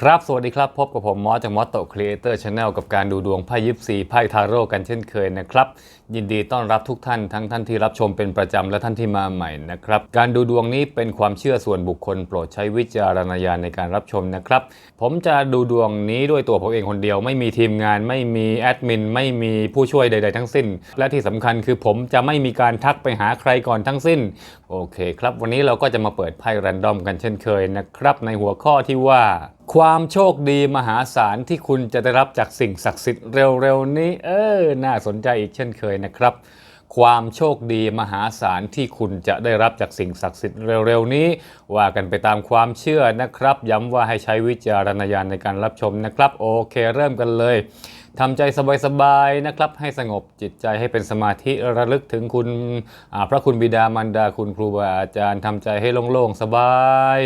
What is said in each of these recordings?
ครับ สวัสดีครับ พบกับผมมอสจากมอสโตครีเอเตอร์ชาแนลกับการดูดวงไพ่ยิปซีไพ่ทาโร่กันเช่นเคยนะครับ ยินดีต้อนรับทุกท่านทั้งท่านที่รับชมเป็นประจำและท่านที่มาใหม่นะครับ การดูดวงนี้เป็นความเชื่อส่วนบุคคลโปรดใช้วิจารณญาณในการรับชมนะครับ ผมจะดูดวงนี้ด้วยตัวผมเองคนเดียว ไม่มีทีมงาน ไม่มีแอดมินไม่มีผู้ช่วยใด ๆ ทั้งสิ้น และที่สำคัญคือผมจะไม่มีการทักไปหาใครก่อนทั้งสิ้นโอเคครับวันนี้เราก็จะมาเปิดไพ่แรนดอมกันเช่นเคยนะครับในหัวข้อที่ว่า ความโชคดีมหาศาลที่คุณจะได้รับจากสิ่งศักดิ์สิทธิ์เร็วๆนี้ เออ น่าสนใจอีกเช่นเคยนะครับ ความโชคดีมหาศาลที่คุณจะได้รับจากสิ่งศักดิ์สิทธิ์เร็วๆนี้ ว่ากันไปตามความเชื่อนะครับ ย้ำว่าให้ใช้วิจารณญาณในการรับชมนะครับ โอเค เริ่มกันเลย ทำใจสบายๆนะครับ ให้สงบจิตใจให้เป็นสมาธิระลึกถึงคุณพระคุณบิดามารดาคุณครูบาอาจารย์ทำใจให้โล่งๆสบาย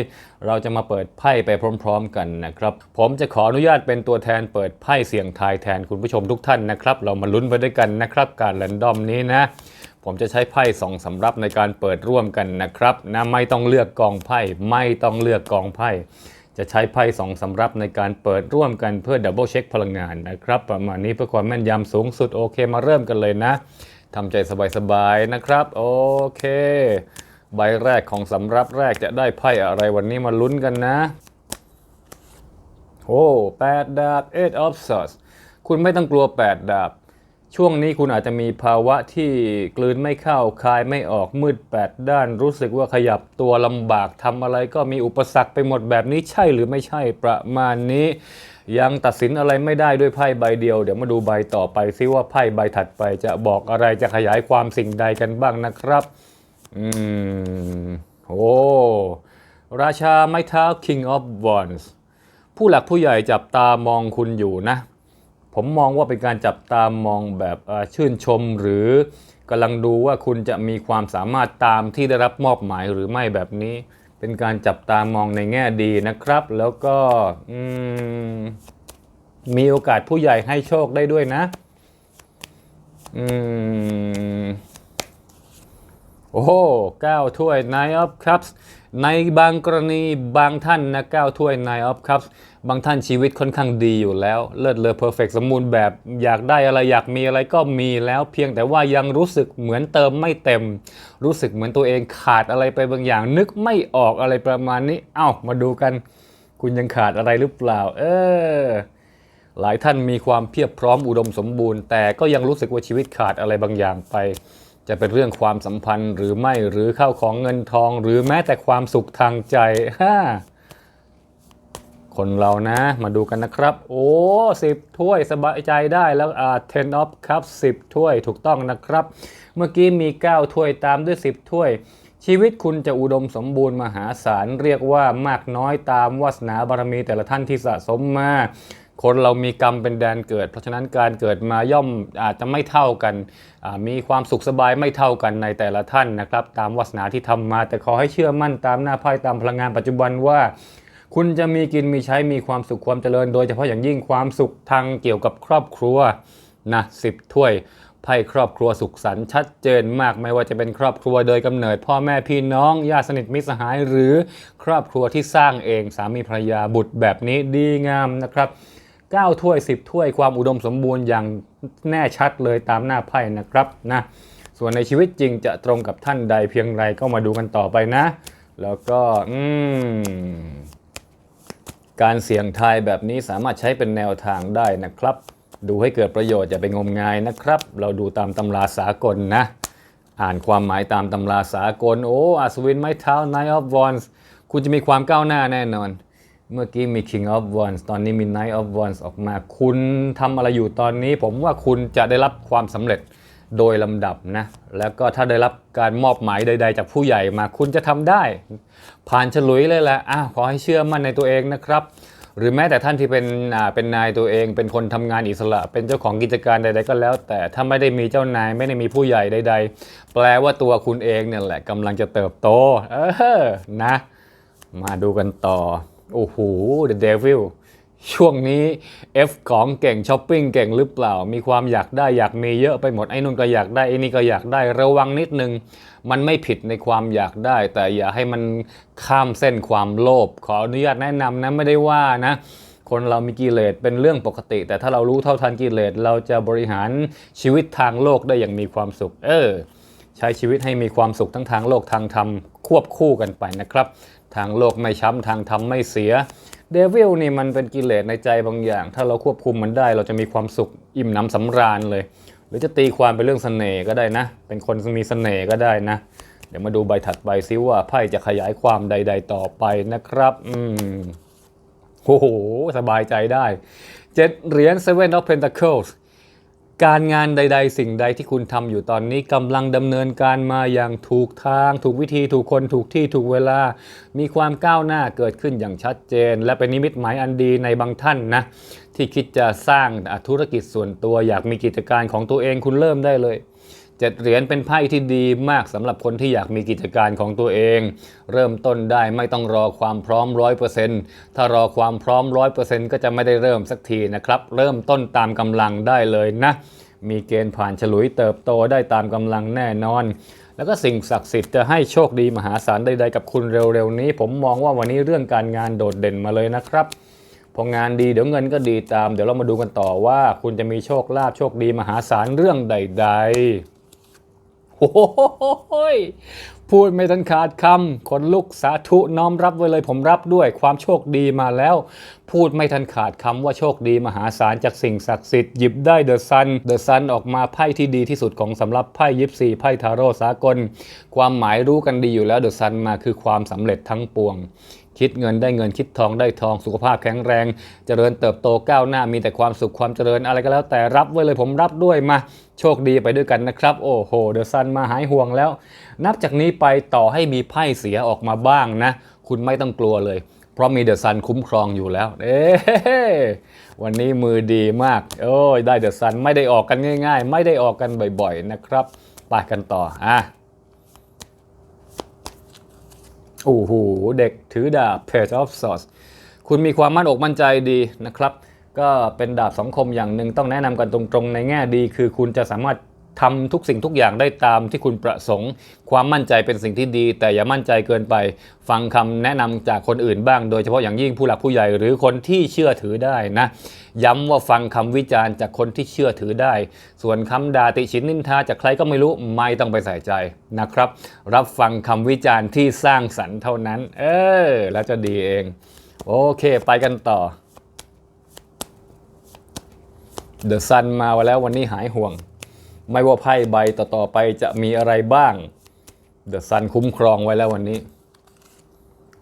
เราจะมาเปิดไพ่ไปพร้อม ๆ กันนะครับ ผมจะขออนุญาตเป็นตัวแทนเปิดไพ่เสี่ยงทายแทนคุณผู้ชมทุกท่านนะครับ เรามาลุ้นไปด้วยกันนะครับ การแรนดอมนี้นะผมจะใช้ไพ่สองสำรับในการเปิดร่วมกันนะครับนะไม่ต้องเลือกกองไพ่ไม่ต้องเลือกกองไพ่ จะใช้ไพ่สองสำรับในการเปิดร่วมกันเพื่อดับเบิลเช็คพลังงานนะครับ ประมาณนี้เพื่อความแม่นยำสูงสุดโอเคมาเริ่มกันเลยนะทำใจสบายๆนะครับ โอเค ใบแรกของสำรับแรกจะได้ไพ่อะไรวันนี้มาลุ้นกันนะโอ้แปดดาบ eight of swords คุณไม่ต้องกลัว8ดาบ ช่วงนี้คุณอาจจะมีภาวะที่กลืนไม่เข้าคายไม่ออกมืด8ด้าน รู้สึกว่าขยับตัวลำบากทำอะไรก็มีอุปสรรคไปหมดแบบนี้ใช่หรือไม่ใช่ประมาณนี้ ยังตัดสินอะไรไม่ได้ด้วยไพ่ใบเดียว เดี๋ยวมาดูใบต่อไปซิว่าไพ่ใบถัดไปจะบอกอะไรจะขยายความสิ่งใดกันบ้างนะครับ อืมโอ้ราชาไม้เท้า King of Wands ผู้หลักผู้ใหญ่จับตามองคุณอยู่นะ ผมมองว่าเป็นการจับตามองแบบชื่นชม หรือกำลังดูว่าคุณจะมีความสามารถตามที่ได้รับมอบหมายหรือไม่แบบนี้ เป็นการจับตามองในแง่ดีนะครับ แล้วก็มีโอกาสผู้ใหญ่ให้โชคได้ด้วยนะอืมโอ้โหก้าถ้วย Nine of Cups ในบางกรณีบางท่านนะก้าถ้วย Nine of Cups บางท่านชีวิตค่อนข้างดีอยู่แล้ว เลิศเลอเพอร์เฟกสมบูรณ์แบบ อยากได้อะไรอยากมีอะไรก็มีแล้วเพียงแต่ว่ายังรู้สึกเหมือนเติมไม่เต็ม รู้สึกเหมือนตัวเองขาดอะไรไปบางอย่าง นึกไม่ออกอะไรประมาณนี้ เอ้ามาดูกัน คุณยังขาดอะไรหรือเปล่า เออหลายท่านมีความเพียบพร้อมอุดมสมบูรณ์ แต่ก็ยังรู้สึกว่าชีวิตขาดอะไรบางอย่างไป จะเป็นเรื่องความสัมพันธ์หรือไม่หรือเข้าของเงินทอง หรือแม้แต่ความสุขทางใจฮ่า คนเรานะ มาดูกันนะครับ โอ้สิบถ้วยสบายใจได้แล้วอ่า ten of cups 10ถ้วยถูกต้องนะครับ เมื่อกี้มี 9 ถ้วยตามด้วย 10 ถ้วย ชีวิตคุณจะอุดมสมบูรณ์มหาศาลเรียกว่ามากน้อยตามวาสนาบารมีแต่ละท่านที่สะสมมาคนเรามีกรรมเป็นแดนเกิด เพราะฉะนั้นการเกิดมาย่อมอาจจะไม่เท่ากัน มีความสุขสบายไม่เท่ากันในแต่ละท่านนะครับ ตามวาสนาที่ทำมา แต่ขอให้เชื่อมั่นตามหน้าไพ่ตามพลังงานปัจจุบันว่า คุณจะมีกินมีใช้มีความสุขความเจริญ โดยเฉพาะอย่างยิ่งความสุขทางเกี่ยวกับครอบครัวนะสิบถ้วยไพ่ครอบครัวสุขสันต์ชัดเจนมากไม่ว่าจะเป็นครอบครัวโดยกำเนิด พ่อแม่พี่น้องญาติสนิทมิตรสหาย หรือครอบครัวที่สร้างเองสามีภรรยาบุตรแบบนี้ดีงามนะครับ9ถ้วย 10 ถ้วยความอุดมสมบูรณ์อย่างแน่ชัดเลยตามหน้าไพ่นะครับนะส่วนในชีวิตจริงจะตรงกับท่านใดเพียงไรก็มาดูกันต่อไปนะ แล้วก็อืม การเสี่ยงทายแบบนี้สามารถใช้เป็นแนวทางได้นะครับ ดูให้เกิดประโยชน์อย่าไปงมงายนะครับ เราดูตามตำราสากลนะ อ่านความหมายตามตำราสากล โอ้อัศวินไม้เท้า Knight of Wands คุณจะมีความก้าวหน้าแน่นอน เมื่อกี้มี King of Wands ตอนนี้มี Knight of Wands ออกมา คุณทำอะไรอยู่ตอนนี้ ผมว่าคุณจะได้รับความสำเร็จ โดยลำดับนะ แล้วก็ถ้าได้รับการมอบหมายใด ๆ จากผู้ใหญ่มาคุณจะทำได้ ผ่านฉลุยเลยแหละอ้าวขอให้เชื่อมั่นในตัวเองนะครับ หรือแม้แต่ท่านที่เป็นอ่าเป็นนายตัวเอง เป็นคนทำงานอิสระ เป็นเจ้าของกิจการใด ๆ ก็แล้ว แต่ถ้าไม่ได้มีเจ้านายไม่ได้มีผู้ใหญ่ใด ๆ แปลว่าตัวคุณเองเนี่ยแหละกำลังจะเติบโต เออนะ มาดูกันต่อโอ้โห The Devil ช่วงนี้ F ของเก่งช้อปปิ้งเก่งหรือเปล่า มีความอยากได้อยากมีเยอะไปหมดไอ้นู่นก็อยากได้ไอ้นี่ก็อยากได้ระวังนิดนึง มันไม่ผิดในความอยากได้ แต่อย่าให้มันข้ามเส้นความโลภขออนุญาตแนะนำนะไม่ได้ว่านะ คนเรามีกิเลสเป็นเรื่องปกติ แต่ถ้าเรารู้เท่าทันกิเลสเราจะบริหารชีวิตทางโลกได้อย่างมีความสุข เออใช้ชีวิตให้มีความสุขทั้งทางโลกทางธรรมควบคู่กันไปนะครับ ทางโลกไม่ช้ำทางธรรมไม่เสีย เดวิลนี่มันเป็นกิเลสในใจบางอย่าง ถ้าเราควบคุมมันได้เราจะมีความสุขอิ่มน้ำสำราญเลย หรือจะตีความเป็นเรื่องเสน่ห์ก็ได้นะ เป็นคนมีเสน่ห์ก็ได้นะ เดี๋ยวมาดูใบถัดไปซิว่าไพ่จะขยายความใด ๆ ต่อไปนะครับ อืมโอ้โห สบายใจได้เจ็ดเหรียญ Seven of Pentacles การงานใด ๆ สิ่งใดที่คุณทำอยู่ตอนนี้กำลังดำเนินการมาอย่างถูกทาง ถูกวิธีถูกคนถูกที่ถูกเวลา มีความก้าวหน้าเกิดขึ้นอย่างชัดเจน และเป็นนิมิตหมายอันดีในบางท่านนะที่คิดจะสร้างธุรกิจส่วนตัวอยากมีกิจการของตัวเองคุณเริ่มได้เลย เจ็ดเหรียญเป็นไพ่ที่ดีมากสำหรับคนที่อยากมีกิจการของตัวเอง เริ่มต้นได้ไม่ต้องรอความพร้อมร้อยเปอร์เซ็นต์ถ้ารอความพร้อมร้อยเปอร์เซ็นต์ก็จะไม่ได้เริ่มสักทีนะครับ เริ่มต้นตามกำลังได้เลยนะ มีเกณฑ์ผ่านฉลุยเติบโตได้ตามกำลังแน่นอน แล้วก็สิ่งศักดิ์สิทธิ์จะให้โชคดีมหาศาลใดๆกับคุณเร็วๆนี้ ผมมองว่าวันนี้เรื่องการงานโดดเด่นมาเลยนะครับพองานดีเดี๋ยวเงินก็ดีตาม เดี๋ยวเรามาดูกันต่อว่า คุณจะมีโชคลาภโชคดีมหาศาลเรื่องใด ๆ โอ้โหยพูดไม่ทันขาดคำคนลุกสาธุน้อมรับไว้เลยผมรับด้วยความโชคดีมาแล้ว พูดไม่ทันขาดคำว่าโชคดีมหาศาลจากสิ่งศักดิ์สิทธิ์หยิบได้เดอะซันเดอะซันออกมาไพ่ที่ดีที่สุดของสำหรับไพ่ยิปซีไพ่ทาโร่สากล ความหมายรู้กันดีอยู่แล้วเดอะซันมาคือความสำเร็จทั้งปวง คิดเงินได้เงินคิดทองได้ทองสุขภาพแข็งแรง เจริญเติบโตก้าวหน้ามีแต่ความสุขความเจริญอะไรก็แล้ว แต่รับไว้เลยผมรับด้วยมาโชคดีไปด้วยกันนะครับ โอ้โหเดอะซันมาหายห่วงแล้ว นับจากนี้ไปต่อให้มีไพ่เสียออกมาบ้างนะ คุณไม่ต้องกลัวเลย เพราะมีเดอะซันคุ้มครองอยู่แล้ว เอ๊วันนี้มือดีมาก โอ้ยได้เดอะซันไม่ได้ออกกันง่าย ๆ ไม่ได้ออกกันบ่อย ๆ นะครับไปกันต่ออะ โอ้โห เด็กถือดาบ Page of Swords คุณมีความมั่นอกมั่นใจดีนะครับ ก็เป็นดาบสังคมอย่างหนึ่งต้องแนะนำกันตรงๆ ในแง่ดี คือคุณจะสามารถ ทำทุกสิ่งทุกอย่างได้ตามที่คุณประสงค์ ความมั่นใจเป็นสิ่งที่ดี แต่อย่ามั่นใจเกินไป ฟังคำแนะนำจากคนอื่นบ้าง โดยเฉพาะอย่างยิ่งผู้หลักผู้ใหญ่หรือคนที่เชื่อถือได้นะ ย้ำว่าฟังคำวิจารณ์จากคนที่เชื่อถือได้ ส่วนคำด่าติชินนินทาจากใครก็ไม่รู้ไม่ต้องไปใส่ใจนะครับ รับฟังคำวิจารณ์ที่สร้างสรรค์เท่านั้น เออแล้วจะดีเอง โอเค ไปกันต่อเดอะซันมาแล้ววันนี้หายห่วง ไม่ว่าไพ่ใบต่อๆไปจะมีอะไรบ้างเดอะซันคุ้มครองไว้แล้ววันนี้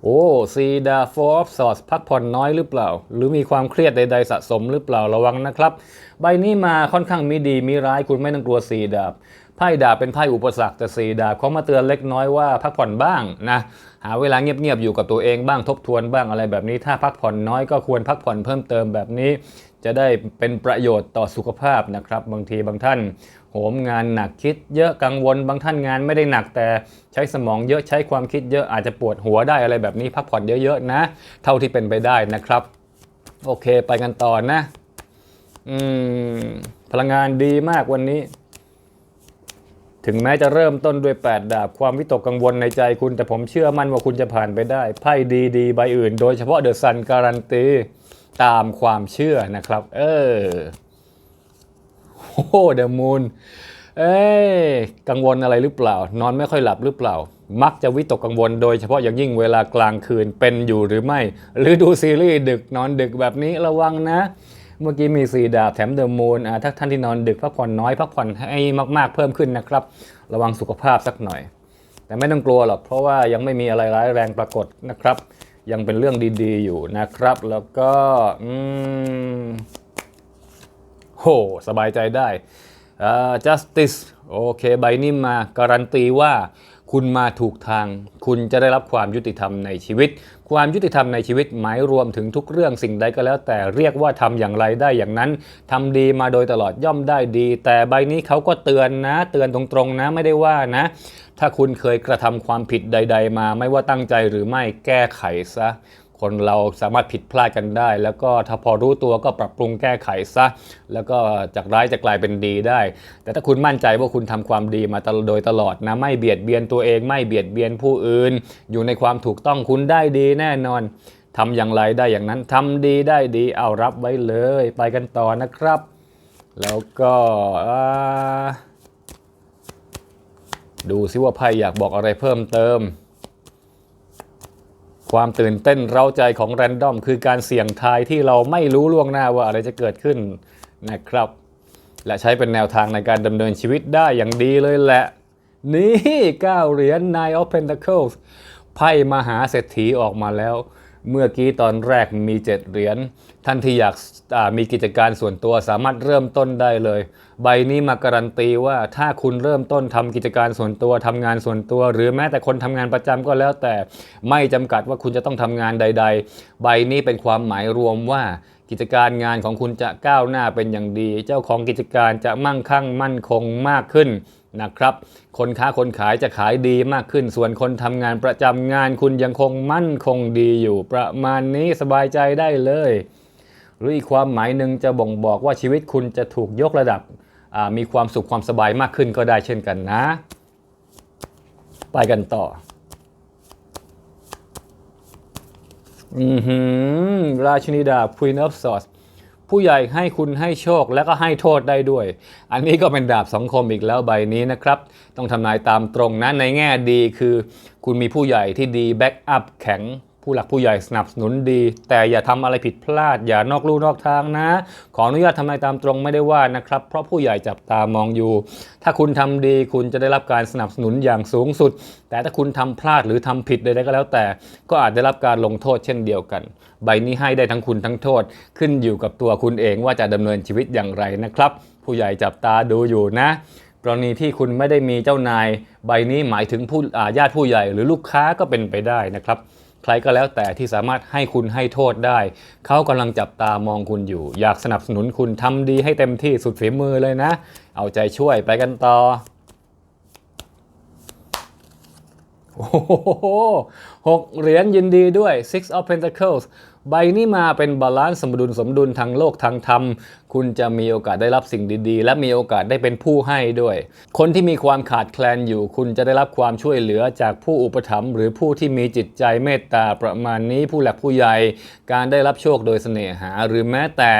โอ้ซีดาฟร์สอสพักผ่อนน้อยหรือเปล่า หรือมีความเครียดใดๆสะสมหรือเปล่าระวังนะครับ ใบนี้มาค่อนข้างมีดีมีร้ายคุณไม่ต้องกลัวซีดาบ ไพ่ดาบเป็นไพ่อุปสรรคแต่สีดาบเขามาเตือนเล็กน้อยว่าพักผ่อนบ้างนะหาเวลาเงียบๆอยู่กับตัวเองบ้างทบทวนบ้างอะไรแบบนี้ถ้าพักผ่อนน้อยก็ควรพักผ่อนเพิ่มเติมแบบนี้ จะได้เป็นประโยชน์ต่อสุขภาพนะครับ บางทีบางท่านโหมงานหนักคิดเยอะกังวลบางท่านงานไม่ได้หนักแต่ใช้สมองเยอะใช้ความคิดเยอะอาจจะปวดหัวได้อะไรแบบนี้ พักผ่อนเยอะๆนะ เท่าที่เป็นไปได้นะครับ โอเคไปกันต่อนะ อืมพลังงานดีมากวันนี้ ถึงแม้จะเริ่มต้นด้วย 8 ดาบความวิตกกังวลในใจคุณ แต่ผมเชื่อมั่นว่าคุณจะผ่านไปได้ ไพ่ดีๆ ใบอื่น โดยเฉพาะเดอะซันการันตีตามความเชื่อนะครับ เออโอ้เดอะมูนเอ้กังวลอะไรหรือเปล่า นอนไม่ค่อยหลับหรือเปล่า มักจะวิตกกังวลโดยเฉพาะอย่างยิ่งเวลากลางคืนเป็นอยู่หรือไม่ หรือดูซีรีส์ดึกนอนดึกแบบนี้ระวังนะ เมื่อกี้มีสีดาบแถมเดอะมูนอ่าถ้าท่านที่นอนดึกพักผ่อนน้อยพักผ่อนให้มากๆเพิ่มขึ้นนะครับ ระวังสุขภาพสักหน่อย แต่ไม่ต้องกลัวหรอกเพราะว่ายังไม่มีอะไรร้ายแรงปรากฏนะครับ ยังเป็นเรื่องดีๆ อยู่นะครับ แล้วก็อืมโหสบายใจได้อ่า justice โอเค ใบนี้มาการันตีว่า คุณมาถูกทาง คุณจะได้รับความยุติธรรมในชีวิต ความยุติธรรมในชีวิตหมายรวมถึงทุกเรื่องสิ่งใดก็แล้ว แต่เรียกว่าทำอย่างไรได้อย่างนั้นทำดีมาโดยตลอดย่อมได้ดี แต่ใบนี้เขาก็เตือนนะ เตือนตรงๆนะไม่ได้ว่านะ ถ้าคุณเคยกระทำความผิดใด ๆ มาไม่ว่าตั้งใจหรือไม่แก้ไขซะ คนเราสามารถผิดพลาดกันได้ แล้วก็ถ้าพอรู้ตัวก็ปรับปรุงแก้ไขซะ แล้วก็จากร้ายจะกลายเป็นดีได้ แต่ถ้าคุณมั่นใจว่าคุณทำความดีมาตลอดโดยตลอดนะ ไม่เบียดเบียนตัวเองไม่เบียดเบียนผู้อื่น อยู่ในความถูกต้องคุณได้ดีแน่นอนทำอย่างไรได้อย่างนั้นทำดีได้ดีเอารับไว้เลย ไปกันต่อนะครับ แล้วก็ดูซิว่าไพ่อยากบอกอะไรเพิ่มเติม ความตื่นเต้นเร้าใจของแรนดอมคือการเสี่ยงทายที่เราไม่รู้ล่วงหน้าว่าอะไรจะเกิดขึ้นนะครับ และใช้เป็นแนวทางในการดำเนินชีวิตได้อย่างดีเลยแหละ นี่9เหรียญ Nine of Pentacles ไพ่มหาเศรษฐีออกมาแล้ว เมื่อกี้ตอนแรกมี 7 เหรียญ ท่านที่อยากมีกิจการส่วนตัวสามารถเริ่มต้นได้เลย ใบนี้มาการันตีว่าถ้าคุณเริ่มต้นทำกิจการส่วนตัวทำงานส่วนตัว หรือแม้แต่คนทำงานประจำก็แล้วแต่ไม่จำกัดว่าคุณจะต้องทำงานใด ๆ ใบนี้เป็นความหมายรวมว่ากิจการงานของคุณจะก้าวหน้าเป็นอย่างดี เจ้าของกิจการจะมั่งคั่งมั่นคงมากขึ้น นะครับ คนค้าคนขายจะขายดีมากขึ้น ส่วนคนทำงานประจำงานคุณยังคงมั่นคงดีอยู่ประมาณนี้สบายใจได้เลย หรืออีกความหมายหนึ่งจะบ่งบอกว่าชีวิตคุณจะถูกยกระดับมีความสุขความสบายมากขึ้นก็ได้เช่นกันนะ ไปกันต่ออือหือราชินีดาบ Queen of Swords ผู้ใหญ่ให้คุณให้โชคและก็ให้โทษได้ด้วย อันนี้ก็เป็นดาบสองคมอีกแล้วใบนี้นะครับ ต้องทำนายตามตรงนะในแง่ดีคือ คุณมีผู้ใหญ่ที่ดีแบ็กอัพแข็ง ผู้หลักผู้ใหญ่สนับสนุนดี แต่อย่าทำอะไรผิดพลาด อย่านอกลู่นอกทางนะ ขออนุญาตทำนายตามตรงไม่ได้ว่านะครับ เพราะผู้ใหญ่จับตามองอยู่ ถ้าคุณทำดีคุณจะได้รับการสนับสนุนอย่างสูงสุด แต่ถ้าคุณทำพลาดหรือทำผิดใดๆก็แล้วแต่ ก็อาจได้รับการลงโทษเช่นเดียวกัน ใบนี้ให้ได้ทั้งคุณทั้งโทษ ขึ้นอยู่กับตัวคุณเองว่าจะดำเนินชีวิตอย่างไรนะครับ ผู้ใหญ่จับตาดูอยู่นะกรณีที่คุณไม่ได้มีเจ้านาย ใบนี้หมายถึงผู้อาญาติผู้ใหญ่หรือลูกค้าก็เป็นไปได้นะครับ ใครก็แล้วแต่ที่สามารถให้คุณให้โทษได้ เขากำลังจับตามองคุณอยู่ อยากสนับสนุนคุณทำดีให้เต็มที่สุดฝีมือเลยนะ เอาใจช่วยไปกันต่อโอ้โหหกเหรียญยินดีด้วย Six of Pentacles ใบนี้มาเป็นบาลานซ์สมดุลสมดุลทางโลกทางธรรม คุณจะมีโอกาสได้รับสิ่งดีๆ และมีโอกาสได้เป็นผู้ให้ด้วย คนที่มีความขาดแคลนอยู่ คุณจะได้รับความช่วยเหลือจากผู้อุปถัมภ์หรือผู้ที่มีจิตใจเมตตาประมาณนี้ผู้หลักผู้ใหญ่ การได้รับโชคโดยเสน่หา หรือแม้แต่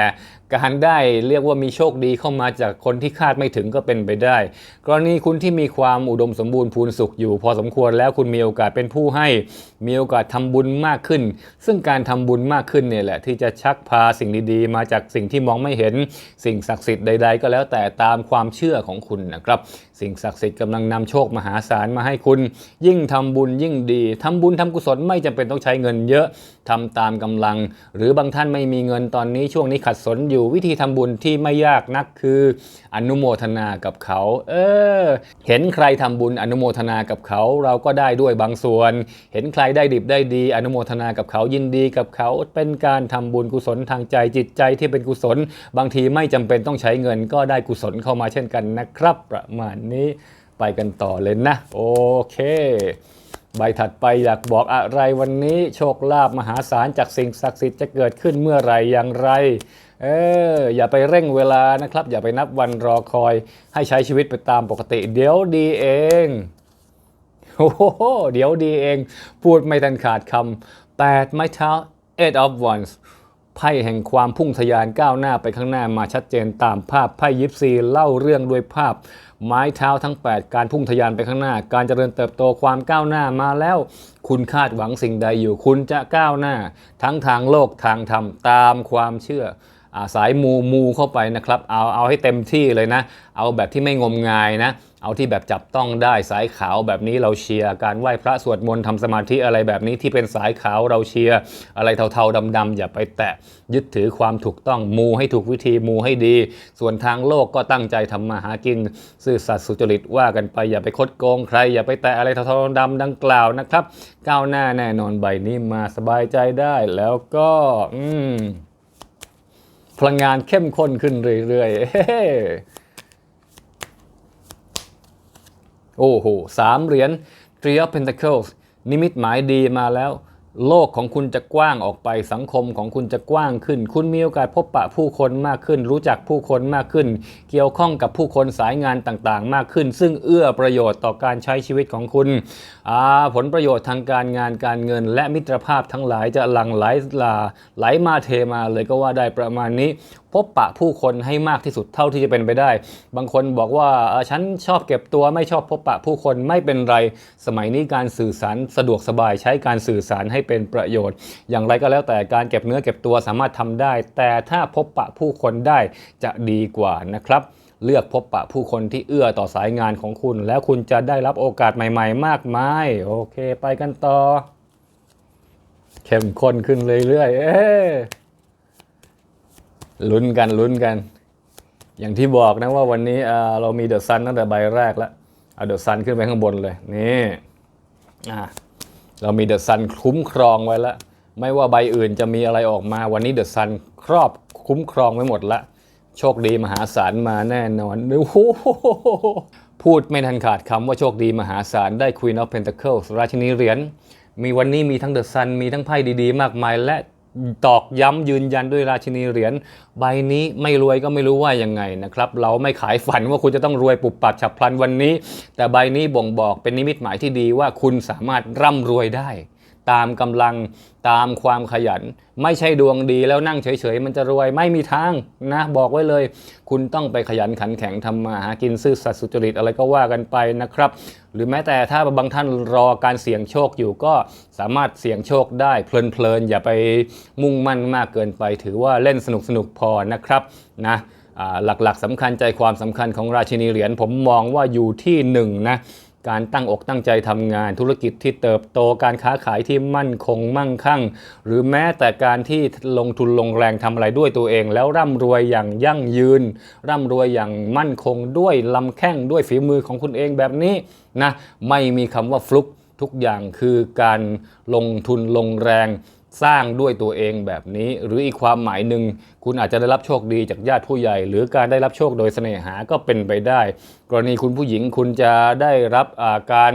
การได้เรียกว่ามีโชคดีเข้ามาจากคนที่คาดไม่ถึงก็เป็นไปได้ กรณีคุณที่มีความอุดมสมบูรณ์พูนสุขอยู่ พอสมควรแล้วคุณมีโอกาสเป็นผู้ให้ มีโอกาสทำบุญมากขึ้น ซึ่งการทำบุญมากขึ้นเนี่ยแหละที่จะชักพาสิ่งดีๆ มาจากสิ่งที่มองไม่เห็นสิ่งศักดิ์สิทธิ์ใด ๆ ก็แล้วแต่ตามความเชื่อของคุณนะครับ สิ่งศักดิ์สิทธิ์กำลังนำโชคมหาศาลมาให้คุณ ยิ่งทำบุญยิ่งดีทำบุญทำกุศลไม่จำเป็นต้องใช้เงินเยอะทำตามกำลัง หรือบางท่านไม่มีเงินตอนนี้ช่วงนี้ขัดสนอยู่วิธีทำบุญที่ไม่ยากนักคืออนุโมทนากับเขา เออ เห็นใครทำบุญอนุโมทนากับเขาเราก็ได้ด้วยบางส่วน เห็นใครได้ดิบได้ดี อนุโมทนากับเขายินดีกับเขา เป็นการทำบุญกุศลทางใจจิตใจที่เป็นกุศล บางทีไม่จำเป็นต้องใช้เงินก็ได้กุศลเข้ามาเช่นกันนะครับ ประมาณนี้ไปกันต่อเลยนะ โอเค ใบถัดไปอยากบอกอะไรวันนี้โชคลาภมหาศาลจากสิ่งศักดิ์สิทธิ์จะเกิดขึ้นเมื่อไหรอย่างไรเอออย่าไปเร่งเวลานะครับ อย่าไปนับวันรอคอยให้ใช้ชีวิตไปตามปกติ เดี๋ยวดีเองโอ้โหเดี๋ยวดีเอง พูดไม่ทันขาดคำแปดไม้เท้า eight of wands ไพ่แห่งความพุ่งทะยานก้าวหน้าไปข้างหน้ามาชัดเจนตามภาพไพ่ยิปซีเล่าเรื่องด้วยภาพ ไม้เท้าทั้ง 8 การพุ่งทะยานไปข้างหน้า การเจริญเติบโตความก้าวหน้ามาแล้ว คุณคาดหวังสิ่งใดอยู่ คุณจะก้าวหน้า ทั้งทางโลกทางธรรมตามความเชื่ออาสายมูมูเข้าไปนะครับ เอาเอาให้เต็มที่เลยนะ เอาแบบที่ไม่งมงายนะ เอาที่แบบจับต้องได้สายขาวแบบนี้เราเชียร์การไหว้พระสวดมนต์ทำสมาธิอะไรแบบนี้ที่เป็นสายขาวเราเชียร์อะไรเทาๆดำๆอย่าไปแตะยึดถือความถูกต้องมูให้ถูกวิธีมูให้ดี ส่วนทางโลกก็ตั้งใจทำมาหากิน ซื่อสัตย์สุจริตว่ากันไปอย่าไปคดโกงใคร อย่าไปแตะอะไรเทาๆดำดังกล่าวนะครับ ก้าวหน้าแน่นอนใบนี้มาสบายใจได้แล้วก็อืพลังงานเข้มข้นขึ้นเรื่อยๆเฮ้ โอ้โหสามเหรียญ Three of Pentacles นิมิตหมายดีมาแล้ว โลกของคุณจะกว้างออกไปสังคมของคุณจะกว้างขึ้น คุณมีโอกาสพบปะผู้คนมากขึ้น รู้จักผู้คนมากขึ้น เกี่ยวข้องกับผู้คนสายงานต่างๆ มากขึ้น ซึ่งเอื้อประโยชน์ต่อการใช้ชีวิตของคุณผลประโยชน์ทางการงานการเงิน และมิตรภาพทั้งหลายจะหลั่งไหลลาไหลมาเทมาเลยก็ว่าได้ประมาณนี้พบปะผู้คนให้มากที่สุดเท่าที่จะเป็นไปได้ บางคนบอกว่าฉันชอบเก็บตัวไม่ชอบพบปะผู้คนไม่เป็นไร สมัยนี้การสื่อสารสะดวกสบายใช้การสื่อสารให้เป็นประโยชน์ อย่างไรก็แล้วแต่การเก็บเนื้อเก็บตัวสามารถทำได้ แต่ถ้าพบปะผู้คนได้จะดีกว่านะครับเลือกพบปะผู้คนที่เอื้อต่อสายงานของคุณ แล้วคุณจะได้รับโอกาสใหม่ ๆ มากมาย โอเค ไปกันต่อ เข้มข้นขึ้นเรื่อยๆ เอ๊ ลุ้นกันลุ้นกัน อย่างที่บอกนะว่าวันนี้เออเรามีเดอะซันตั้งแต่ใบแรกแล้วเอาเดอะซันขึ้นไปข้างบนเลย นี่อะเรามีเดอะซันคุ้มครองไว้แล้วไม่ว่าใบอื่นจะมีอะไรออกมาวันนี้เดอะซันครอบคุ้มครองไว้หมดละ โชคดีมหาศาลมาแน่นอนโอ้โหพูดไม่ทันขาดคำว่าโชคดีมหาศาลได้ Queen of Pentacles ราชินีเหรียญมีวันนี้มีทั้งเดอะซันมีทั้งไพ่ดีๆ มากมายและ ตอกย้ำยืนยันด้วยราชินีเหรียญใบนี้ไม่รวยก็ไม่รู้ว่ายังไงนะครับ เราไม่ขายฝันว่าคุณจะต้องรวยปุบปับฉับพลันวันนี้ แต่ใบนี้บ่งบอกเป็นนิมิตหมายที่ดีว่าคุณสามารถร่ำรวยได้ ตามกำลังตามความขยัน ไม่ใช่ดวงดีแล้วนั่งเฉยๆ มันจะรวยไม่มีทางนะบอกไว้เลย คุณต้องไปขยันขันแข็งทำมาหากินซื่อสัตย์สุจริตอะไรก็ว่ากันไปนะครับ หรือแม้แต่ถ้าบางท่านรอการเสี่ยงโชคอยู่ก็สามารถเสี่ยงโชคได้เพลินๆอย่าไปมุ่งมั่นมากเกินไป ถือว่าเล่นสนุกๆพอนะครับนะหลักๆสำคัญใจความสำคัญของราชินีเหรียญผมมองว่าอยู่ที่หนึ่งนะ การตั้งอกตั้งใจทำงานธุรกิจที่เติบโตการค้าขายที่มั่นคงมั่งคั่ง หรือแม้แต่การที่ลงทุนลงแรงทำอะไรด้วยตัวเอง แล้วร่ำรวยอย่างยั่งยืน ร่ำรวยอย่างมั่นคงด้วยลำแข้งด้วยฝีมือของคุณเองแบบนี้นะไม่มีคำว่าฟลุกทุกอย่างคือการลงทุนลงแรงสร้างด้วยตัวเองแบบนี้ หรืออีกความหมายหนึ่งคุณอาจจะได้รับโชคดีจากญาติผู้ใหญ่ หรือการได้รับโชคโดยเสน่หาก็เป็นไปได้ กรณีคุณผู้หญิงคุณจะได้รับการ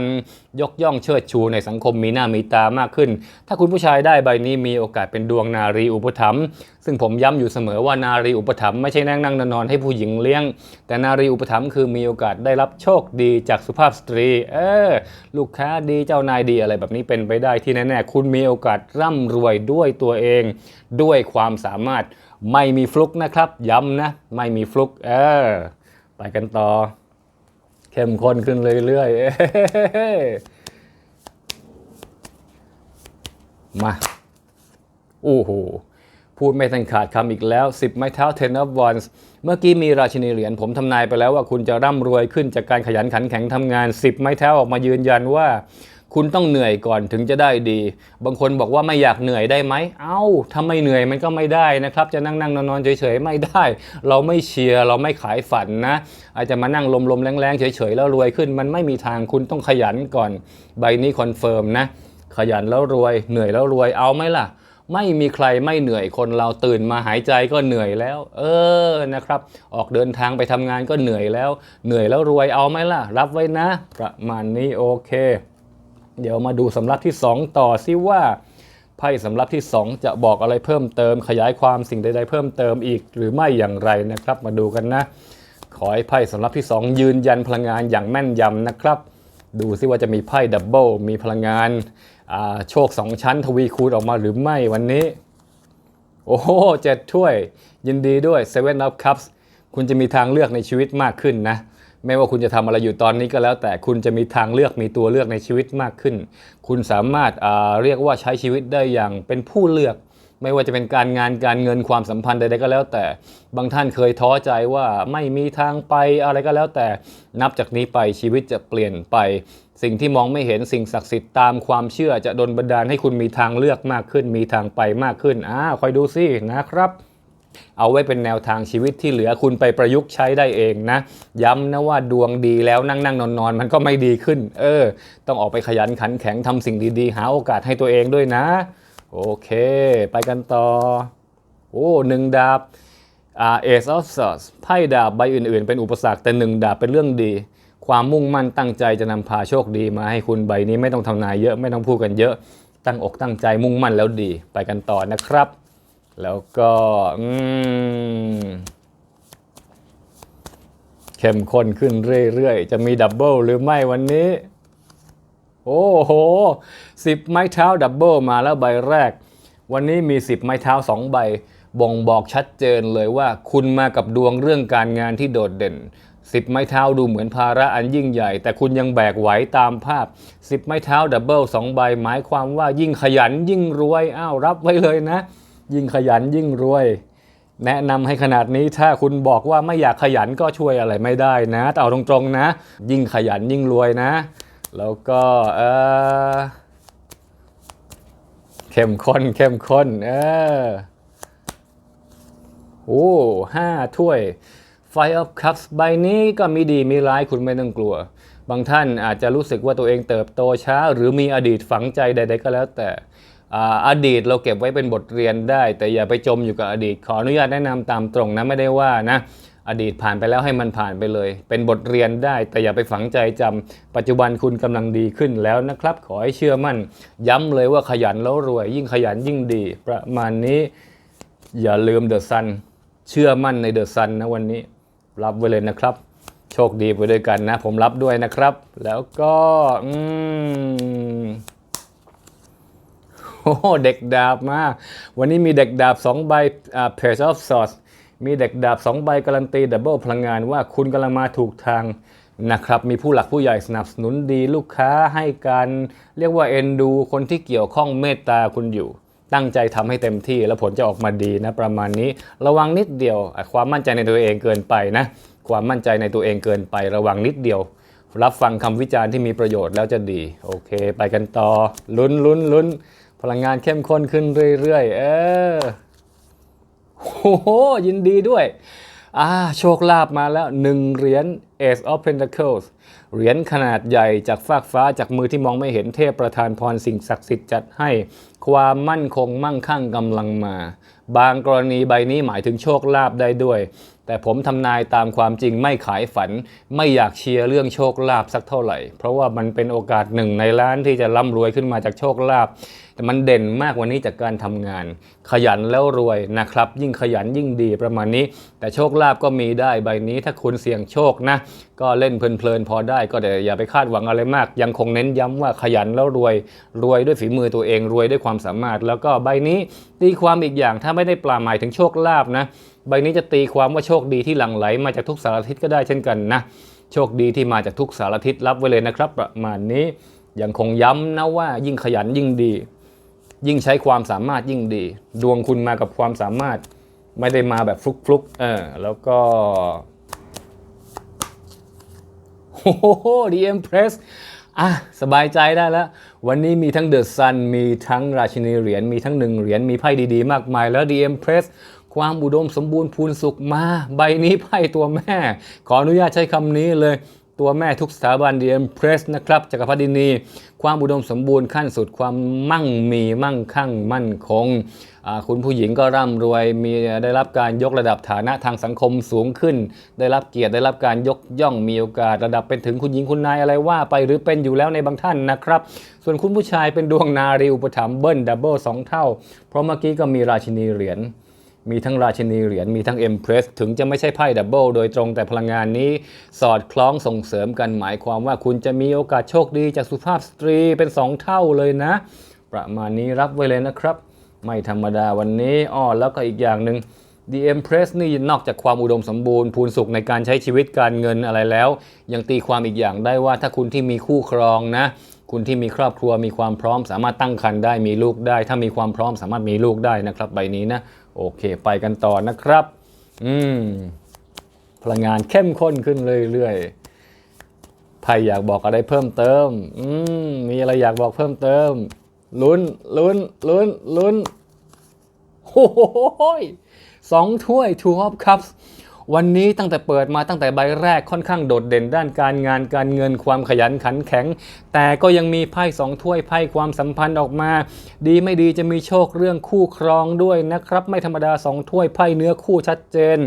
ยกย่องเชิดชูในสังคมมีหน้ามีตามากขึ้น ถ้าคุณผู้ชายได้ใบนี้มีโอกาสเป็นดวงนารีอุปถัมภ์ซึ่งผมย้ำอยู่เสมอว่านารีอุปถัมภ์ไม่ใช่นั่งนั่งนอนให้ผู้หญิงเลี้ยง แต่นารีอุปถัมภ์คือมีโอกาสได้รับโชคดีจากสุภาพสตรี เออลูกค้าดีเจ้านายดีอะไรแบบนี้เป็นไปได้ที่แน่ๆคุณมีโอกาสร่ำรวยด้วยตัวเอง ด้วยความสามารถไม่มีฟลุกนะครับ ย้ำนะ ไม่มีฟลุกเออไปกันต่อ เข้มข้นขึ้นเรื่อยๆเอ้ยมา โอ้โห พูดไม่ทันขาดคำอีกแล้ว 10 ไม้เท้า 10 of wands เมื่อกี้มีราชินีเหรียญผมทำนายไปแล้วว่าคุณจะร่ำรวยขึ้นจากการขยันขันแข็งทำงาน 10 ไม้เท้าออกมายืนยันว่า คุณต้องเหนื่อยก่อนถึงจะได้ดี บางคนบอกว่าไม่อยากเหนื่อยได้ไหม เอ้าถ้าไม่เหนื่อยมันก็ไม่ได้นะครับ จะนั่งนั่งนอนนอนเฉยๆไม่ได้ เราไม่เชียร์เราไม่ขายฝันนะ อาจจะมานั่งลมๆแรงๆเฉยๆแล้วรวยขึ้น มันไม่มีทางคุณต้องขยันก่อน ใบนี้คอนเฟิร์มนะ ขยันแล้วรวย เหนื่อยแล้วรวย เอาไหมล่ะ ไม่มีใครไม่เหนื่อยคนเราตื่นมาหายใจก็เหนื่อยแล้ว เออ นะครับ ออกเดินทางไปทำงานก็เหนื่อยแล้ว เหนื่อยแล้วรวย เอาไหมล่ะ รับไว้นะ ประมาณนี้โอเค เดี๋ยวมาดูสำรับที่ 2 ต่อซิว่าไพ่สำรับที่ 2 จะบอกอะไรเพิ่มเติม ขยายความสิ่งใด ๆ เพิ่มเติมอีก หรือไม่อย่างไรนะครับ มาดูกันนะ ขอให้ไพ่สำรับที่ 2 ยืนยันพลังงานอย่างแม่นยำนะครับ ดูซิว่าจะมีไพ่ดับเบิลมีพลังงานาโชค 2 ชั้นทวีคูณออกมาหรือไม่วันนี้ โอ้โหเจ็ดถ้วย ยินดีด้วย Seven of Cups คุณจะมีทางเลือกในชีวิตมากขึ้นนะ ไม่ว่าคุณจะทำอะไรอยู่ตอนนี้ก็แล้ว แต่คุณจะมีทางเลือกมีตัวเลือกในชีวิตมากขึ้น คุณสามารถเรียกว่าใช้ชีวิตได้อย่างเป็นผู้เลือก ไม่ว่าจะเป็นการงานการเงินความสัมพันธ์ใดๆก็แล้ว แต่บางท่านเคยท้อใจว่าไม่มีทางไปอะไรก็แล้ว แต่นับจากนี้ไปชีวิตจะเปลี่ยนไป สิ่งที่มองไม่เห็นสิ่งศักดิ์สิทธิ์ตามความเชื่อจะดลบันดาลให้คุณมีทางเลือกมากขึ้น มีทางไปมากขึ้นอ่าคอยดูสินะครับ เอาไว้เป็นแนวทางชีวิตที่เหลือคุณไปประยุกต์ใช้ได้เองนะ ย้ำนะว่าดวงดีแล้วนั่งนั่งนอนนอนมันก็ไม่ดีขึ้น เออ ต้องออกไปขยันขันแข็งทำสิ่งดีๆ หาโอกาสให้ตัวเองด้วยนะ โอเค ไปกันต่อ โอ้หนึ่งดาบอ่าเอสอฟสอสไพ่ดาบใบอื่นๆ เป็นอุปสรรคแต่หนึ่งดาบเป็นเรื่องดี ความมุ่งมั่นตั้งใจจะนำพาโชคดีมาให้คุณใบนี้ไม่ต้องทำนายเยอะไม่ต้องพูดกันเยอะตั้งอกตั้งใจมุ่งมั่นแล้วดีไปกันต่อนะครับ แล้วก็เข้มข้นขึ้นเรื่อยๆ จะมีดับเบิลหรือไม่วันนี้ โอ้โหสิบไม้เท้าดับเบิลมาแล้วใบแรก วันนี้มี10ไม้เท้า2ใบ บ่งบอกชัดเจนเลยว่าคุณมากับดวงเรื่องการงานที่โดดเด่น10ไม้เท้าดูเหมือนภาระอันยิ่งใหญ่ แต่คุณยังแบกไหวตามภาพ10ไม้เท้าดับเบิล2ใบ หมายความว่ายิ่งขยันยิ่งรวยอ้าวรับไว้เลยนะ ยิ่งขยันยิ่งรวย แนะนำให้ขนาดนี้ถ้าคุณบอกว่าไม่อยากขยันก็ช่วยอะไรไม่ได้นะแต่เอาตรงๆนะ ยิ่งขยันยิ่งรวยนะ แล้วก็เออเข้มข้นเข้มข้นเออโอ้ห้าถ้วย Five of Cups ใบนี้ก็มีดีมีร้ายคุณไม่ต้องกลัว บางท่านอาจจะรู้สึกว่าตัวเองเติบโตช้า หรือมีอดีตฝังใจใด ๆ ก็แล้วแต่ อดีตเราเก็บไว้เป็นบทเรียนได้ แต่อย่าไปจมอยู่กับอดีต ขออนุญาตแนะนำตามตรงนะไม่ได้ว่านะอดีตผ่านไปแล้วให้มันผ่านไปเลย เป็นบทเรียนได้ แต่อย่าไปฝังใจจำปัจจุบันคุณกำลังดีขึ้นแล้วนะครับ ขอให้เชื่อมั่น ย้ำเลยว่าขยันแล้วรวย ยิ่งขยันยิ่งดี ประมาณนี้ อย่าลืมเดอะซันเชื่อมั่นในเดอะซันนะวันนี้ รับไว้เลยนะครับ โชคดีไปด้วยกันนะ ผมรับด้วยนะครับ แล้วก็อืม โอ้เด็กดาบมา วันนี้มีเด็กดาบ 2 ใบอ่า Page of Swords มีเด็กดาบ 2 ใบการันตีดับเบิลพลังงานว่าคุณกำลังมาถูกทางนะครับ มีผู้หลักผู้ใหญ่สนับสนุนดีลูกค้าให้การเรียกว่าเอ็นดูคนที่เกี่ยวข้องเมตตาคุณอยู่ ตั้งใจทำให้เต็มที่แล้วผลจะออกมาดีนะ ประมาณนี้ระวังนิดเดียว ความมั่นใจในตัวเองเกินไปนะ ความมั่นใจในตัวเองเกินไประวังนิดเดียว รับฟังคำวิจารณ์ที่มีประโยชน์แล้วจะดี โอเค ไปกันต่อลุ้นลุ้นลุ้น พลังงานเข้มข้นขึ้นเรื่อยๆ เออโอ้โห ยินดีด้วย อ่า โชคลาภมาแล้วหนึ่งเหรียญ Ace of Pentacles เหรียญขนาดใหญ่จากฟากฟ้าจากมือที่มองไม่เห็นเทพประธานพรสิ่งศักดิ์สิทธิ์จัดให้ ความมั่นคงมั่งคั่งกำลังมาบางกรณีใบนี้หมายถึงโชคลาภได้ด้วย แต่ผมทำนายตามความจริงไม่ขายฝัน ไม่อยากเชียร์เรื่องโชคลาภสักเท่าไหร่ เพราะว่ามันเป็นโอกาสหนึ่งในล้านที่จะร่ำรวยขึ้นมาจากโชคลาภแต่มันเด่นมากกวันนี้จากการทำงาน ขยันแล้วรวยนะครับ ยิ่งขยันยิ่งดีประมาณนี้ แต่โชคลาภก็มีได้ใบนี้ถ้าคุณเสี่ยงโชคนะ ก็เล่นเพลินๆพอได้ก็แต่อย่าไปคาดหวังอะไรมาก ยังคงเน้นย้ำว่าขยันแล้วรวย รวยด้วยฝีมือตัวเองรวยด้วยความสามารถ แล้วก็ใบนี้ตีความอีกอย่างถ้าไม่ได้ปลาหมายถึงโชคลาภนะ ใบนี้จะตีความว่าโชคดีที่หลั่งไหลมาจากทุกสารทิศก็ได้เช่นกันนะ โชคดีที่มาจากทุกสารทิศรับไว้เลยนะครับ ประมาณนี้ยังคงย้ำนะว่ายิ่งขยันยิ่งดี ยิ่งใช้ความสามารถยิ่งดี ดวงคุณมากับความสามารถไม่ได้มาแบบฟลุกๆเออแล้วก็โอ้โห The Empress อะสบายใจได้แล้ว วันนี้มีทั้งเดอะซันมีทั้งราชินีเหรียญมีทั้งหนึ่งเหรียญมีไพ่ดีๆ มากมายแล้ว The Empress ความอุดมสมบูรณ์พูนสุขมา ใบนี้ไพ่ตัวแม่ ขออนุญาตใช้คำนี้เลย ตัวแม่ทุกสถาบัน The Empress นะครับจักรพรรดินี ความอุดมสมบูรณ์ขั้นสุดความมั่งมีมั่งคั่งมั่นคง คุณผู้หญิงก็ร่ำรวยมีได้รับการยกระดับฐานะทางสังคมสูงขึ้น ได้รับเกียรติได้รับการยกย่องมีโอกาสระดับเป็นถึงคุณหญิงคุณนายอะไรว่าไปหรือเป็นอยู่แล้วในบางท่านนะครับ ส่วนคุณผู้ชายเป็นดวงนารีอุปถัมภ์เบิ้ลดับเบิลสองเท่า เพราะเมื่อกี้ก็มีราชินีเหรียญ มีทั้งราชินีเหรียญมีทั้งเอ็มเพรสถึงจะไม่ใช่ไพ่ดับเบิลโดยตรงแต่พลังงานนี้ สอดคล้องส่งเสริมกันหมายความว่าคุณจะมีโอกาสโชคดีจากสุภาพสตรีเป็น 2 เท่าเลยนะ ประมาณนี้รับไว้เลยนะครับ ไม่ธรรมดาวันนี้อ้อแล้วก็อีกอย่างหนึ่ง The Empress นี่นอกจากความอุดมสมบูรณ์พูนสุขในการใช้ชีวิตการเงินอะไรแล้ว ยังตีความอีกอย่างได้ว่าถ้าคุณที่มีคู่ครองนะ คุณที่มีครอบครัวมีความพร้อม สามารถตั้งครรภ์ได้มีลูกได้ ถ้ามีความพร้อมสามารถมีลูกได้นะครับใบนี้นะ โอเค ไปกันต่อนะครับ อืม พลังงานเข้มข้นขึ้นเรื่อยๆใครอยากบอกอะไรเพิ่มเติม อืม มีอะไรอยากบอกเพิ่มเติม ลุ้น ลุ้น ลุ้น ลุ้นโอ้โหสองถ้วย two of cups วันนี้ตั้งแต่เปิดมาตั้งแต่ใบแรกค่อนข้างโดดเด่นด้านการงานการเงินความขยันขันแข็ง แต่ก็ยังมีไพ่สองถ้วยไพ่ความสัมพันธ์ออกมา ดีไม่ดีจะมีโชคเรื่องคู่ครองด้วยนะครับ ไม่ธรรมดาสองถ้วยไพ่เนื้อคู่ชัดเจน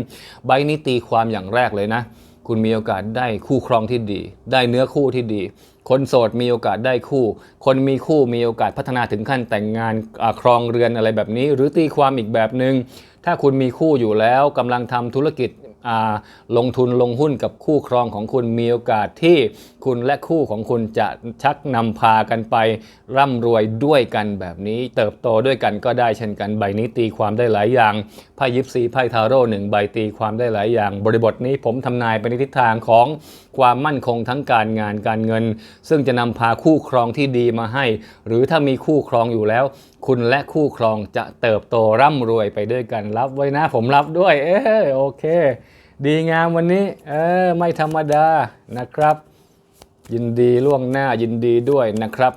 ใบนี้ตีความอย่างแรกเลยนะ คุณมีโอกาสได้คู่ครองที่ดี ได้เนื้อคู่ที่ดีคนโสดมีโอกาสได้คู่ คนมีคู่มีโอกาสพัฒนาถึงขั้นแต่งงานครองเรือนอะไรแบบนี้ หรือตีความอีกแบบหนึง่งถ้าคุณมีคู่อยู่แล้วกำลังทำธุรกิจ ลงทุนลงหุ้นกับคู่ครองของคุณมีโอกาสที่คุณและคู่ของคุณจะชักนำพากันไป ร่ำรวยด้วยกันแบบนี้ เติบโตด้วยกันก็ได้เช่นกันใบนี้ตีความได้หลายอย่างไพ่ยิปซีไพ่ทาโร่หนึ่งใบตีความได้หลายอย่าง บริบทนี้ผมทำนายไปในทิศทางของความมั่นคงทั้งการงานการเงิน ซึ่งจะนำพาคู่ครองที่ดีมาให้ หรือถ้ามีคู่ครองอยู่แล้วคุณและคู่ครองจะเติบโตร่ำรวยไปด้วยกันรับไว้นะ ผมรับด้วย เออโอเค ดีงามวันนี้ เออไม่ธรรมดานะครับ ยินดีล่วงหน้ายินดีด้วยนะครับ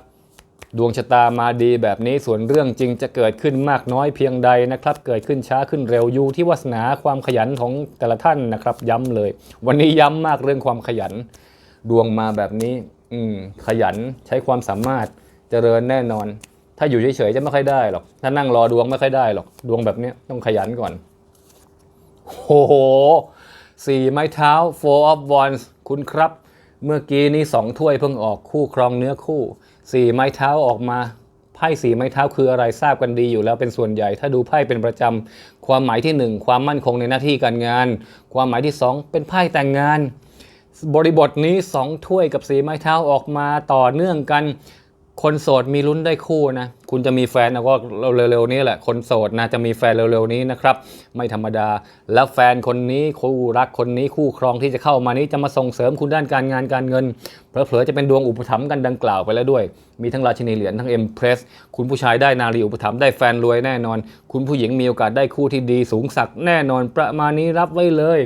ดวงชะตามาดีแบบนี้ส่วนเรื่องจริงจะเกิดขึ้นมากน้อยเพียงใดนะครับ เกิดขึ้นช้าขึ้นเร็วอยู่ที่วาสนาความขยันของแต่ละท่านนะครับ ย้ำเลย วันนี้ย้ำมากเรื่องความขยัน ดวงมาแบบนี้ อืมขยันใช้ความสามารถเจริญแน่นอน ถ้าอยู่เฉยๆจะไม่ค่อยได้หรอก ถ้านั่งรอดวงไม่ค่อยได้หรอก ดวงแบบนี้ต้องขยันก่อน โอ้โหสี่ไม้เท้า four of wands คุณครับ เมื่อกี้นี้สองถ้วยเพิ่งออกคู่ครองเนื้อคู่สี่ไม้เท้าออกมาไพ่สีไม้เท้าคืออะไรทราบกันดีอยู่แล้วเป็นส่วนใหญ่ ถ้าดูไพ่เป็นประจำความหมายที่หนึ่งความมั่นคงในหน้าที่การงาน ความหมายที่สองเป็นไพ่แต่งงาน บริบทนี้สองถ้วยกับสีไม้เท้าออกมาต่อเนื่องกัน คนโสดมีลุ้นได้คู่นะ คุณจะมีแฟนนะก็เร็วๆนี้แหละ คนโสดนะจะมีแฟนเร็วๆนี้นะครับ ไม่ธรรมดา แล้วแฟนคนนี้คู่รักคนนี้คู่ครองที่จะเข้ามานี้จะมาส่งเสริมคุณด้านการงานการเงิน เผลอๆจะเป็นดวงอุปถัมภ์กันดังกล่าวไปแล้วด้วย มีทั้งราชินีเหรียญทั้งเอ็มเพรส คุณผู้ชายได้นารีอุปถัมภ์ได้แฟนรวยแน่นอน คุณผู้หญิงมีโอกาสได้คู่ที่ดีสูงสักแน่นอน ประมาณนี้รับไว้เลย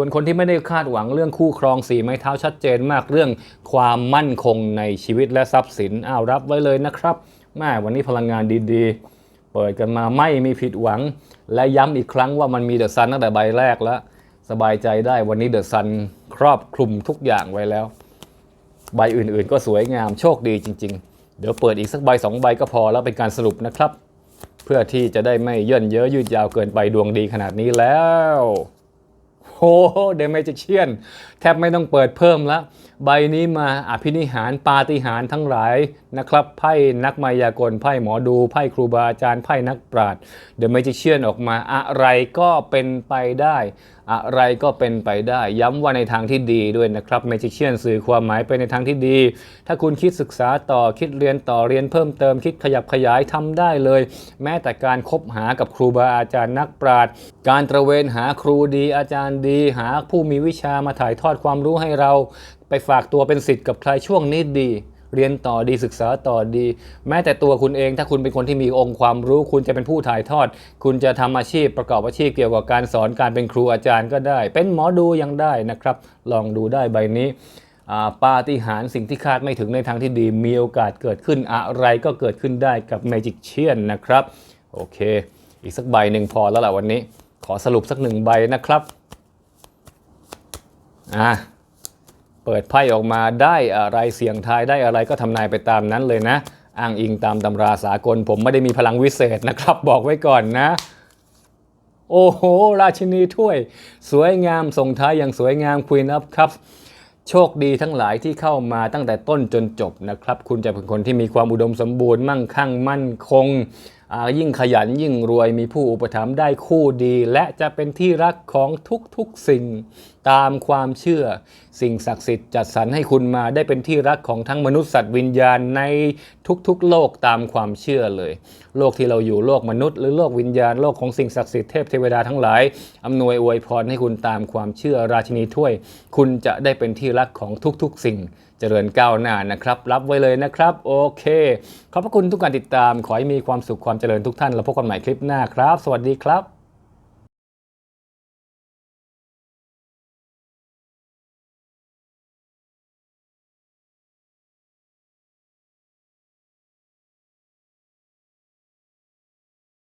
ส่วนคนที่ไม่ได้คาดหวังเรื่องคู่ครองสีไม้เท้าชัดเจนมากเรื่องความมั่นคงในชีวิตและทรัพย์สินอ้าวรับไว้เลยนะครับแม่วันนี้พลังงานดีๆ เปิดกันมาไม่มีผิดหวัง และย้ำอีกครั้งว่ามันมีเดอะซันตั้งแต่ใบแรกแล้ว สบายใจได้วันนี้เดอะซันครอบคลุมทุกอย่างไว้แล้ว ใบอื่นๆ ก็สวยงามโชคดีจริง ๆ เดี๋ยวเปิดอีกสักใบสองใบก็พอแล้วเป็นการสรุปนะครับ เพื่อที่จะได้ไม่เย่นเยอะยืดยาวเกินไปดวงดีขนาดนี้แล้ว โหเดเมจิเชียนแทบไม่ต้องเปิดเพิ่มแล้วใบนี้มาอภินิหารปาฏิหารทั้งหลายนะครับ ไพ่นักมายากล ไพ่หมอดู ไพ่ครูบาอาจารย์ ไพ่นักปราชญ์เดเมจิเชียนออกมาอะไรก็เป็นไปได้ อะไรก็เป็นไปได้ ย้ำว่าในทางที่ดีด้วยนะครับเมจิเชียนสื่อความหมายไปในทางที่ดี ถ้าคุณคิดศึกษาต่อคิดเรียนต่อเรียนเพิ่มเติมคิดขยับขยายทำได้เลย แม้แต่การคบหากับครูบาอาจารย์นักปราชญ์การตระเวนหาครูดีอาจารย์ดี หาผู้มีวิชามาถ่ายทอดความรู้ให้เรา ไปฝากตัวเป็นสิทธิ์กับใครช่วงนี้ดี เรียนต่อดีศึกษาต่อดี แม้แต่ตัวคุณเองถ้าคุณเป็นคนที่มีองค์ความรู้คุณจะเป็นผู้ถ่ายทอด คุณจะทำอาชีพประกอบอาชีพเกี่ยวกับการสอนการเป็นครูอาจารย์ก็ได้ เป็นหมอดูยังได้นะครับ ลองดูได้ใบนี้ปาฏิหาริย์สิ่งที่คาดไม่ถึงในทางที่ดี มีโอกาสเกิดขึ้นอะไรก็เกิดขึ้นได้กับเมจิกเชียนนะครับ โอเค อีกสักใบหนึ่งพอแล้วล่ะวันนี้ ขอสรุปสักหนึ่งใบนะครับอะ เปิดไพ่ออกมาได้อะไรเสียงทายได้อะไรก็ทำนายไปตามนั้นเลยนะ อ้างอิงตามตำราสากล ผมไม่ได้มีพลังวิเศษนะครับ บอกไว้ก่อนนะ โอ้โห ราชินีถ้วย สวยงามส่งท้ายอย่างสวยงาม Queen of Cups โชคดีทั้งหลายที่เข้ามาตั้งแต่ต้นจนจบนะครับ คุณจะเป็นคนที่มีความอุดมสมบูรณ์มั่งคั่งมั่นคง ยิ่งขยันยิ่งรวยมีผู้อุปถัมภ์ได้คู่ดี และจะเป็นที่รักของทุกๆสิ่งตามความเชื่อ สิ่งศักดิ์สิทธิ์จัดสรรให้คุณมาได้เป็นที่รักของทั้งมนุษย์สัตว์วิญญาณในทุกๆ โลกตามความเชื่อเลย โลกที่เราอยู่โลกมนุษย์หรือโลกวิญญาณโลกของสิ่งศักดิ์สิทธิ์เทพเทวดาทั้งหลายอำนวยอวยพรให้คุณตามความเชื่อราชินีถ้วย คุณจะได้เป็นที่รักของทุกๆ สิ่ง เจริญก้าวหน้านะครับ รับไว้เลยนะครับ โอเค ขอบพระคุณทุกการติดตาม ขอให้มีความสุขความเจริญทุกท่าน แล้วพบกันใหม่คลิปหน้าครับ สวัสดีครับ